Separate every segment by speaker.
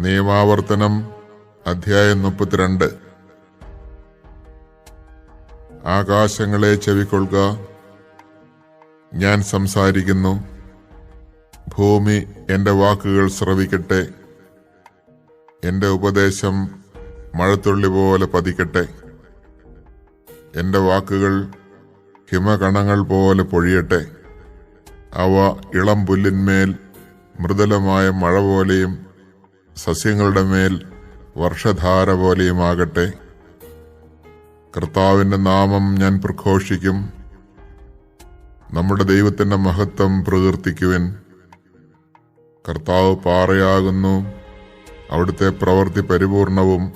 Speaker 1: നിയമാവർത്തനം അധ്യായം മുപ്പത്തിരണ്ട്. ആകാശങ്ങളെ ചെവിക്കൊള്ളുക. ഞാൻ സംസാരിക്കുന്നു. ഭൂമി എന്റെ വാക്കുകൾ ശ്രവിക്കട്ടെ. എന്റെ ഉപദേശം മഴത്തുള്ളി പോലെ പതിക്കട്ടെ. എന്റെ വാക്കുകൾ ഹിമകണങ്ങൾ പോലെ പൊഴിയട്ടെ. അവ ഇളം പുല്ലിന്മേൽ മൃദുലമായ മഴ പോലെയും സസ്യങ്ങളുടെ മേൽ വർഷധാര പോലെയുമാകട്ടെ കർത്താവിന്റെ നാമം ഞാൻ പ്രഘോഷിക്കും. നമ്മുടെ ദൈവത്തിന്റെ മഹത്വം പ്രകീർത്തിക്കുവൻ. കർത്താവ് പാറയാകുന്നു. അവിടുത്തെ പ്രവൃത്തി പരിപൂർണവും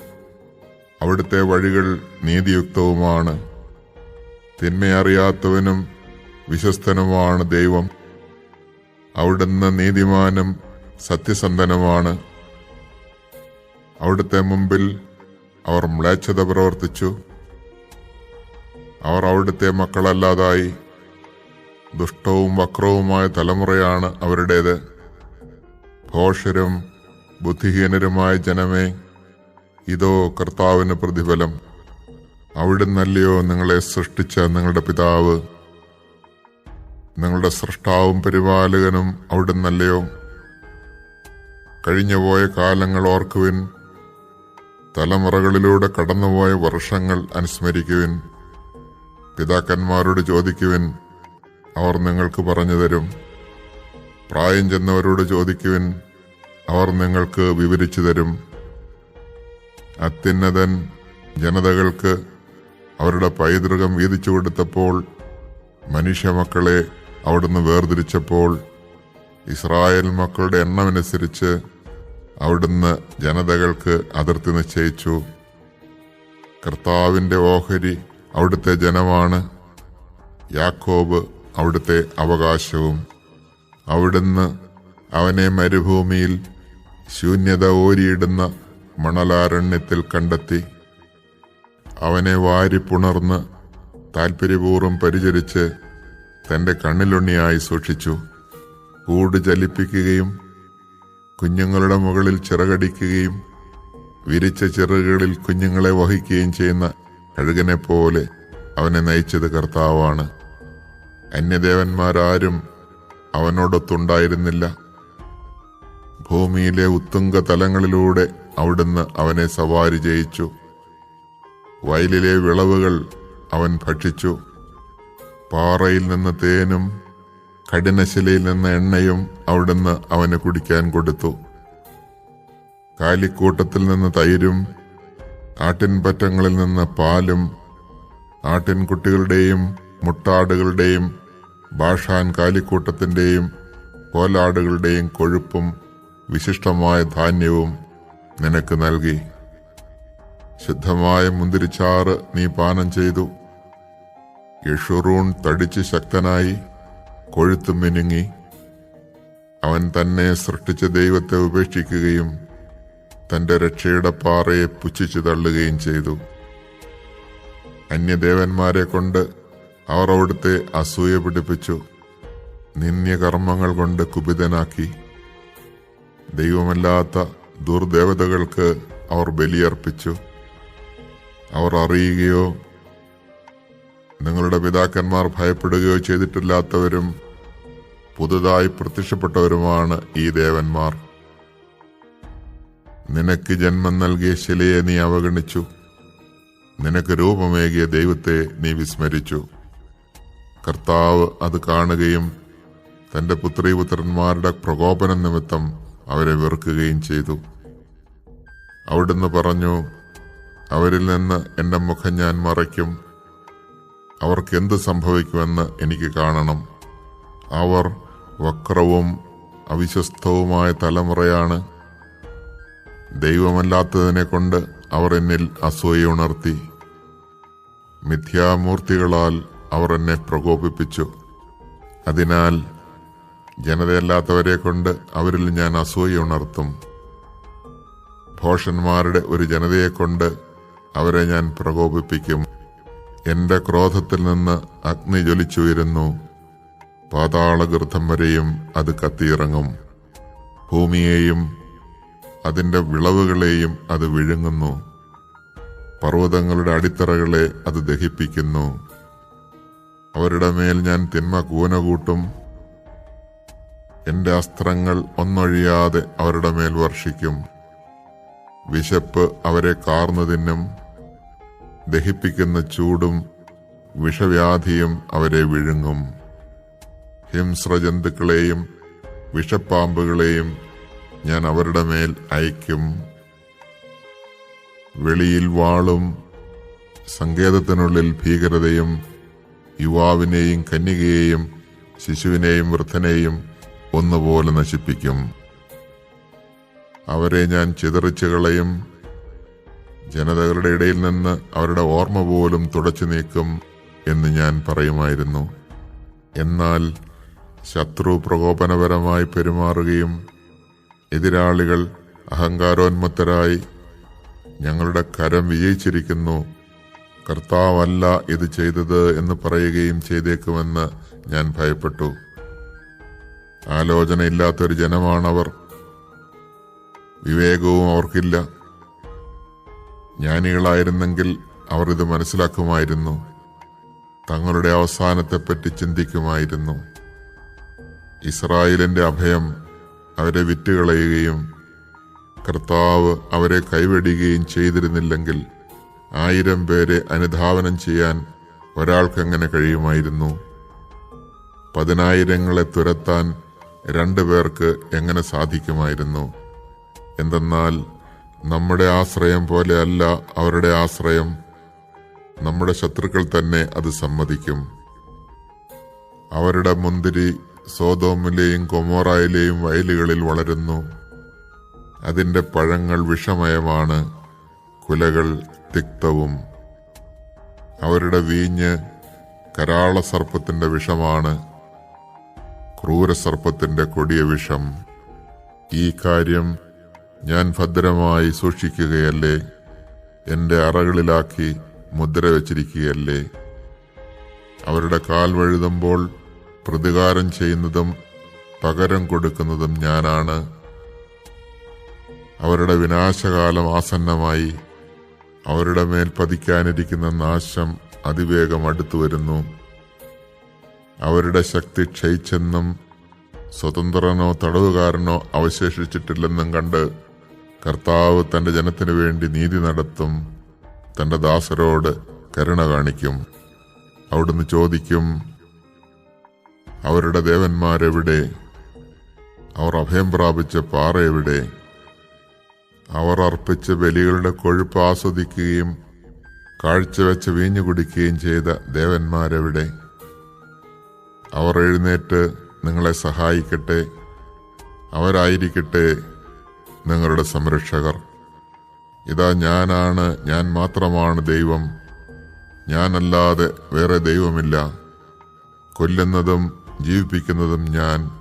Speaker 1: അവിടുത്തെ വഴികൾ നീതിയുക്തവുമാണ്. തിന്മയറിയാത്തവനും വിശ്വസ്തനുമാണ് ദൈവം. അവിടുന്ന് നീതിമാനും സത്യസന്ധനുമാണ്. അവിടുത്തെ മുമ്പിൽ അവർ മ്ലേച്ഛത പ്രവർത്തിച്ചു. അവർ അവിടുത്തെ മക്കളല്ലാതായി. ദുഷ്ടവും വക്രവുമായ തലമുറയാണ് അവരുടേത്. ഭോഷരും ബുദ്ധിഹീനരുമായ ജനമേ ഇതോ കർത്താവിന് പ്രതിഫലം. അവിടുന്നല്ലയോ നിങ്ങളെ സൃഷ്ടിച്ച നിങ്ങളുടെ പിതാവ്? നിങ്ങളുടെ സൃഷ്ടാവും പരിപാലകനും അവിടുന്നല്ലയോ? കഴിഞ്ഞുപോയ കാലങ്ങൾ ഓർക്കുവിൻ. തലമുറകളിലൂടെ കടന്നുപോയ വർഷങ്ങൾ അനുസ്മരിക്കുവിൻ. പിതാക്കന്മാരോട് ചോദിക്കുവിൻ. അവർ നിങ്ങൾക്ക് പറഞ്ഞു തരും. പ്രായം ചെന്നവരോട് ചോദിക്കുവിൻ. അവർ നിങ്ങൾക്ക് വിവരിച്ചു തരും. അത്യുന്നതൻ ജനതകൾക്ക് അവരുടെ പൈതൃകം വീതിച്ചു കൊടുത്തപ്പോൾ മനുഷ്യമക്കളെ അവിടുന്ന് വേർതിരിച്ചപ്പോൾ ഇസ്രായേൽ മക്കളുടെ എണ്ണമനുസരിച്ച് അവിടുന്ന് ജനതകൾക്ക് അതിർത്തി നിശ്ചയിച്ചു. കർത്താവിന്റെ ഓഹരി അവിടുത്തെ ജനമാണ്. യാക്കോബ് അവിടുത്തെ അവകാശവും. അവിടുന്ന് അവനെ മരുഭൂമിയിൽ ശൂന്യത ഓരിയിടുന്ന മണലാരണ്യത്തിൽ കണ്ടെത്തി. അവനെ വാരിപ്പുണർന്ന് താൽപ്പര്യപൂർവം പരിചരിച്ച് തന്റെ കണ്ണിലുണ്ണിയായി സൂക്ഷിച്ചു. കൂട് ചലിപ്പിക്കുകയും കുഞ്ഞുങ്ങളുടെ മുകളിൽ ചിറകടിക്കുകയും വിരിച്ച ചിറകുകളിൽ കുഞ്ഞുങ്ങളെ വഹിക്കുകയും ചെയ്യുന്ന കഴുകനെ പോലെ അവനെ നയിച്ചത് കർത്താവാണ്. അന്യദേവന്മാരാരും അവനോടൊത്തുണ്ടായിരുന്നില്ല. ഭൂമിയിലെ ഉത്തുംഗ തലങ്ങളിലൂടെ അവിടുന്ന് അവനെ സവാരി ചെയ്യിച്ചു. വയലിലെ വിളവുകൾ അവൻ ഭക്ഷിച്ചു. പാറയിൽ നിന്ന് തേനും കഠിനശിലയിൽ നിന്ന് എണ്ണയും അവിടുന്ന് അവന് കുടിക്കാൻ കൊടുത്തു. കാലിക്കൂട്ടത്തിൽ നിന്ന് തൈരും ആട്ടിൻപറ്റങ്ങളിൽ നിന്ന് പാലും ആട്ടിൻകുട്ടികളുടെയും മുട്ടാടുകളുടെയും ഭാഷാൻ കാലിക്കൂട്ടത്തിന്റെയും കോലാടുകളുടെയും കൊഴുപ്പും വിശിഷ്ടമായ ധാന്യവും നിനക്ക് നൽകി. ശുദ്ധമായ മുന്തിരിച്ചാറ് നീ പാനം ചെയ്തു. യഷുറൂൺ തടിച്ച് ശക്തനായി കൊഴുത്തു മിനുങ്ങി. അവൻ തന്നെ സൃഷ്ടിച്ച ദൈവത്തെ ഉപേക്ഷിക്കുകയും തന്റെ രക്ഷയുടെ പാറയെ പുച്ഛിച്ചു തള്ളുകയും ചെയ്തു. അന്യദേവന്മാരെ കൊണ്ട് അവർ അവിടുത്തെ അസൂയ പിടിപ്പിച്ചു. നിന്ദ്യകർമ്മങ്ങൾ കൊണ്ട് കുപിതനാക്കി. ദൈവമല്ലാത്ത ദുർദേവതകൾക്ക് അവർ ബലിയർപ്പിച്ചു. അവർ അറിയുകയോ നിങ്ങളുടെ പിതാക്കന്മാർ ഭയപ്പെടുകയോ ചെയ്തിട്ടില്ലാത്തവരും പുതുതായി പ്രത്യക്ഷപ്പെട്ടവരുമാണ് ഈ ദേവന്മാർ. നിനക്ക് ജന്മം നൽകിയ ശിലയെ നീ അവഗണിച്ചു. നിനക്ക് രൂപമേകിയ ദൈവത്തെ നീ വിസ്മരിച്ചു. കർത്താവ് അത് കാണുകയും തന്റെ പുത്രീപുത്രന്മാരുടെ പ്രകോപനം നിമിത്തം അവരെ വെറുക്കുകയും ചെയ്തു. അവിടുന്ന് പറഞ്ഞു അവരിൽ നിന്ന് എന്റെ മുഖം ഞാൻ മറയ്ക്കും. അവർക്ക് എന്ത് സംഭവിക്കുമെന്ന് എനിക്ക് കാണണം. അവർ വക്രവും അവിശ്വസ്തവുമായ തലമുറയാണ്. ദൈവമല്ലാത്തതിനെ കൊണ്ട് അവർ എന്നിൽ അസൂയ ഉണർത്തി. മിഥ്യാമൂർത്തികളാൽ അവർ എന്നെ പ്രകോപിപ്പിച്ചു. അതിനാൽ ജനതയല്ലാത്തവരെ കൊണ്ട് അവരിൽ ഞാൻ അസൂയ ഉണർത്തും. ഭോഷന്മാരുടെ ഒരു ജനതയെ കൊണ്ട് അവരെ ഞാൻ പ്രകോപിപ്പിക്കും. എന്റെ ക്രോധത്തിൽ നിന്ന് അഗ്നി ജ്വലിച്ചുയരുന്നു. പാതാളഗർത്തം വരെയും അത് കത്തിയിറങ്ങും. ഭൂമിയെയും അതിന്റെ വിളവുകളെയും അത് വിഴുങ്ങുന്നു. പർവതങ്ങളുടെ അടിത്തറകളെ അത് ദഹിപ്പിക്കുന്നു. അവരുടെ മേൽ ഞാൻ തിന്മ കൂന കൂട്ടും എന്റെ അസ്ത്രങ്ങൾ ഒന്നൊഴിയാതെ അവരുടെ മേൽ വർഷിക്കും. വിശപ്പ് അവരെ കാർന്നു തിന്നും. ദഹിപ്പിക്കുന്ന ചൂടും വിഷവ്യാധിയും അവരെ വിഴുങ്ങും. ഹിംസ്രജന്തുക്കളെയും വിഷപ്പാമ്പുകളെയും ഞാൻ അവരുടെ മേൽ അയക്കും വെളിയിൽ വാളും സങ്കേതത്തിനുള്ളിൽ ഭീകരതയും യുവാവിനെയും കന്യകയെയും ശിശുവിനെയും വൃദ്ധനെയും ഒന്നുപോലെ നശിപ്പിക്കും. അവരെ ഞാൻ ചിതറിച്ചു കളയും ജനതകളുടെ ഇടയിൽ നിന്ന് അവരുടെ ഓർമ്മ പോലും തുടച്ചു നീക്കും എന്ന് ഞാൻ പറയുമായിരുന്നു. എന്നാൽ ശത്രു പ്രകോപനപരമായി പെരുമാറുകയും എതിരാളികൾ അഹങ്കാരോന്മത്തരായി ഞങ്ങളുടെ കരം വിജയിച്ചിരിക്കുന്നു. കർത്താവല്ല ഇത് ചെയ്തത് എന്ന് പറയുകയും ചെയ്തേക്കുമെന്ന് ഞാൻ ഭയപ്പെട്ടു. ആലോചനയില്ലാത്തൊരു ജനമാണവർ. വിവേകവും അവർക്കില്ല. ജ്ഞാനികളായിരുന്നെങ്കിൽ അവർ ഇത് മനസ്സിലാക്കുമായിരുന്നു. തങ്ങളുടെ അവസാനത്തെപ്പറ്റി ചിന്തിക്കുമായിരുന്നു. ഇസ്രായേലിന്റെ അഭയം അവരെ വിറ്റുകളയുകയും കർത്താവ് അവരെ കൈവെടിയുകയും ചെയ്തിരുന്നില്ലെങ്കിൽ ആയിരം പേരെ അനുധാവനം ചെയ്യാൻ ഒരാൾക്കെങ്ങനെ കഴിയുമായിരുന്നു? പതിനായിരങ്ങളെ തുരത്താൻ രണ്ടു പേർക്ക് എങ്ങനെ സാധിക്കുമായിരുന്നു? എന്തെന്നാൽ നമ്മുടെ ആശ്രയം പോലെയല്ല അവരുടെ ആശ്രയം. നമ്മുടെ ശത്രുക്കൾ തന്നെ അത് സമ്മതിക്കും. അവരുടെ മുന്തിരി സോതോമിലെയും കൊമോറായിലെയും വയലുകളിൽ വളരുന്നു. അതിന്റെ പഴങ്ങൾ വിഷമയമാണ് കുലകൾ തിക്തവും. അവരുടെ വീഞ്ഞ് കരാള സർപ്പത്തിന്റെ വിഷമാണ് ക്രൂരസർപ്പത്തിന്റെ കൊടിയ വിഷം. ഈ കാര്യം ഞാൻ ഭദ്രമായി സൂക്ഷിക്കുകയല്ലേ? എന്റെ അറകളിലാക്കി മുദ്ര വച്ചിരിക്കുകയല്ലേ? അവരുടെ കാൽ വഴുതുമ്പോൾ പ്രതികാരം ചെയ്യുന്നതും പകരം കൊടുക്കുന്നതും ഞാനാണ്. അവരുടെ വിനാശകാലം ആസന്നമായി അവരുടെ മേൽ പതിക്കാനിരിക്കുന്ന നാശം അതിവേഗം അടുത്തു വരുന്നു. അവരുടെ ശക്തി ക്ഷയിച്ചെന്നും സ്വതന്ത്രനോ തടവുകാരനോ അവശേഷിച്ചിട്ടില്ലെന്നും കണ്ട് കർത്താവ് തന്റെ ജനത്തിനു വേണ്ടി നീതി നടത്തും തന്റെ ദാസരോട് കരുണ കാണിക്കും. അവിടുന്ന് ചോദിക്കും അവരുടെ ദേവന്മാരെവിടെ? അവർ അഭയം പ്രാപിച്ച പാറ എവിടെ അവർ അർപ്പിച്ച ബലികളുടെ കൊഴുപ്പ് ആസ്വദിക്കുകയും കാഴ്ചവെച്ച് വീഞ്ഞു കുടിക്കുകയും ചെയ്ത ദേവന്മാരെവിടെ? അവർ എഴുന്നേറ്റ് നിങ്ങളെ സഹായിക്കട്ടെ അവരായിരിക്കട്ടെ നിങ്ങളുടെ സംരക്ഷകർ. ഇതാ ഞാനാണ് ഞാൻ മാത്രമാണ് ദൈവം. ഞാനല്ലാതെ വേറെ ദൈവമില്ല. കൊല്ലുന്നതും ജീവിപ്പിക്കുന്നതും ഞാൻ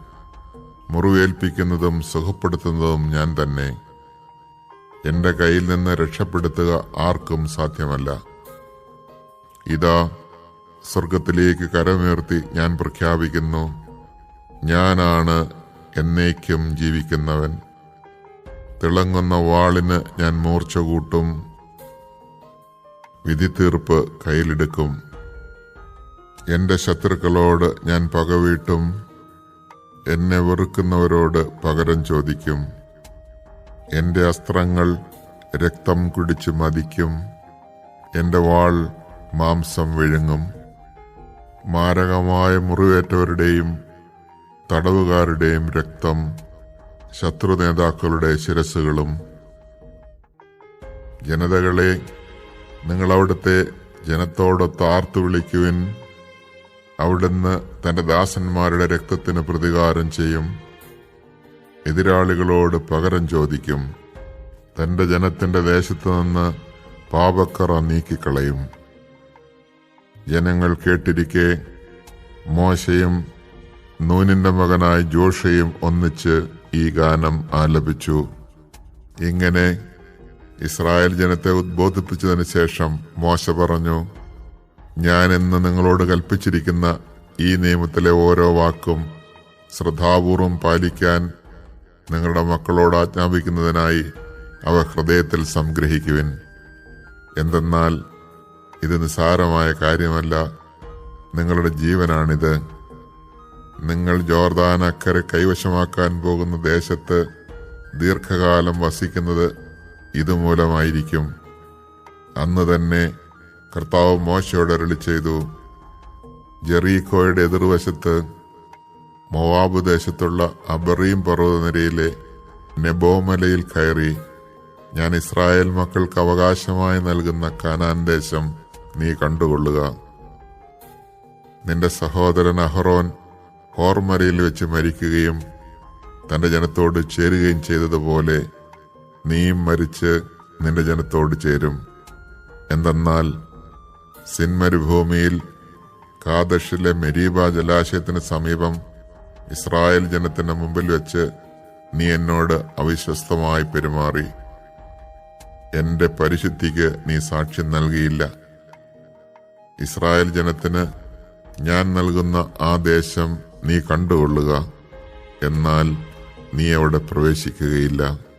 Speaker 1: മുറിവേൽപ്പിക്കുന്നതും സുഖപ്പെടുത്തുന്നതും ഞാൻ തന്നെ. എന്റെ കയ്യിൽ നിന്ന് രക്ഷപ്പെടുത്തുക ആർക്കും സാധ്യമല്ല. ഇതാ സ്വർഗത്തിലേക്ക് കരമുയർത്തി ഞാൻ പ്രഖ്യാപിക്കുന്നു. ഞാനാണ് എന്നേക്കും ജീവിക്കുന്നവൻ. തിളങ്ങുന്ന വാളിന് ഞാൻ മൂർച്ച കൂട്ടും. വിധി തീർപ്പ് കയ്യിലെടുക്കും. എന്റെ ശത്രുക്കളോട് ഞാൻ പകവീട്ടും. എന്നെ വെറുക്കുന്നവരോട് പകരം ചോദിക്കും. എന്റെ അസ്ത്രങ്ങൾ രക്തം കുടിച്ച് മതിക്കും. എന്റെ വാൾ മാംസം വിഴുങ്ങും. മാരകമായ മുറിവേറ്റവരുടെയും തടവുകാരുടെയും രക്തം ശത്രു നേതാക്കളുടെ ശിരസുകളും ജനതകളെ നിങ്ങൾ അവിടുത്തെ ജനത്തോടൊത്ത് ആർത്തു വിളിക്കുവിൻ. അവിടുന്ന് തന്റെ ദാസന്മാരുടെ രക്തത്തിന് പ്രതികാരം ചെയ്യും. എതിരാളികളോട് പകരം ചോദിക്കും. തന്റെ ജനത്തിന്റെ ദേശത്തു നിന്ന് പാപക്കറ നീക്കിക്കളയും. ജനങ്ങൾ കേട്ടിരിക്കെ മോശയും നൂനിന്റെ മകനായ ജോഷയും ഒന്നിച്ച് ഈ ഗാനം ആലപിച്ചു. ഇങ്ങനെ ഇസ്രായേൽ ജനത്തെ ഉദ്ബോധിപ്പിച്ചതിന് ശേഷം മോശ പറഞ്ഞു ഞാൻ ഇന്ന് നിങ്ങളോട് കൽപ്പിച്ചിരിക്കുന്ന ഈ നിയമത്തിലെ ഓരോ വാക്കും ശ്രദ്ധാപൂർവം പാലിക്കാൻ നിങ്ങളുടെ മക്കളോട് ആജ്ഞാപിക്കുന്നതിനായി അവ ഹൃദയത്തിൽ സംഗ്രഹിക്കുവിൻ. എന്തെന്നാൽ ഇത് നിസ്സാരമായ കാര്യമല്ല. നിങ്ങളുടെ ജീവനാണിത്. നിങ്ങൾ ജോർദാൻ അക്കരെ കൈവശമാക്കാൻ പോകുന്ന ദേശത്ത് ദീർഘകാലം വസിക്കുന്നത് ഇതുമൂലമായിരിക്കും. അന്ന് തന്നെ കർത്താവ് മോശയോട് അരുളി ചെയ്തു ജെറീഖോയുടെ എതിർവശത്ത് മൊവാബ് ദേശത്തുള്ള അബറീം പർവതനിരയിലെ നെബോമലയിൽ കയറി ഞാൻ ഇസ്രായേൽ മക്കൾക്ക് അവകാശമായി നൽകുന്ന കനാൻ ദേശം നീ കണ്ടുകൊള്ളുക. നിന്റെ സഹോദരൻ അഹറോൻ ഹോർമരയിൽ വെച്ച് മരിക്കുകയും തന്റെ ജനത്തോട് ചേരുകയും ചെയ്തതുപോലെ നീയും മരിച്ച് നിന്റെ ജനത്തോട് ചേരും. എന്തെന്നാൽ സിൻമരുഭൂമിയിൽ കാദഷിലെ മെരീബ ജലാശയത്തിന് സമീപം ഇസ്രായേൽ ജനത്തിന് മുമ്പിൽ വെച്ച് നീ എന്നോട് അവിശ്വസ്തമായി പെരുമാറി. എന്റെ പരിശുദ്ധിക്ക് നീ സാക്ഷ്യം നൽകിയില്ല. ഇസ്രായേൽ ജനത്തിന് ഞാൻ നൽകുന്ന ആ ദേശം നീ കണ്ടുകൊള്ളുക. എന്നാൽ നീ അവിടെ പ്രവേശിക്കുകയില്ല.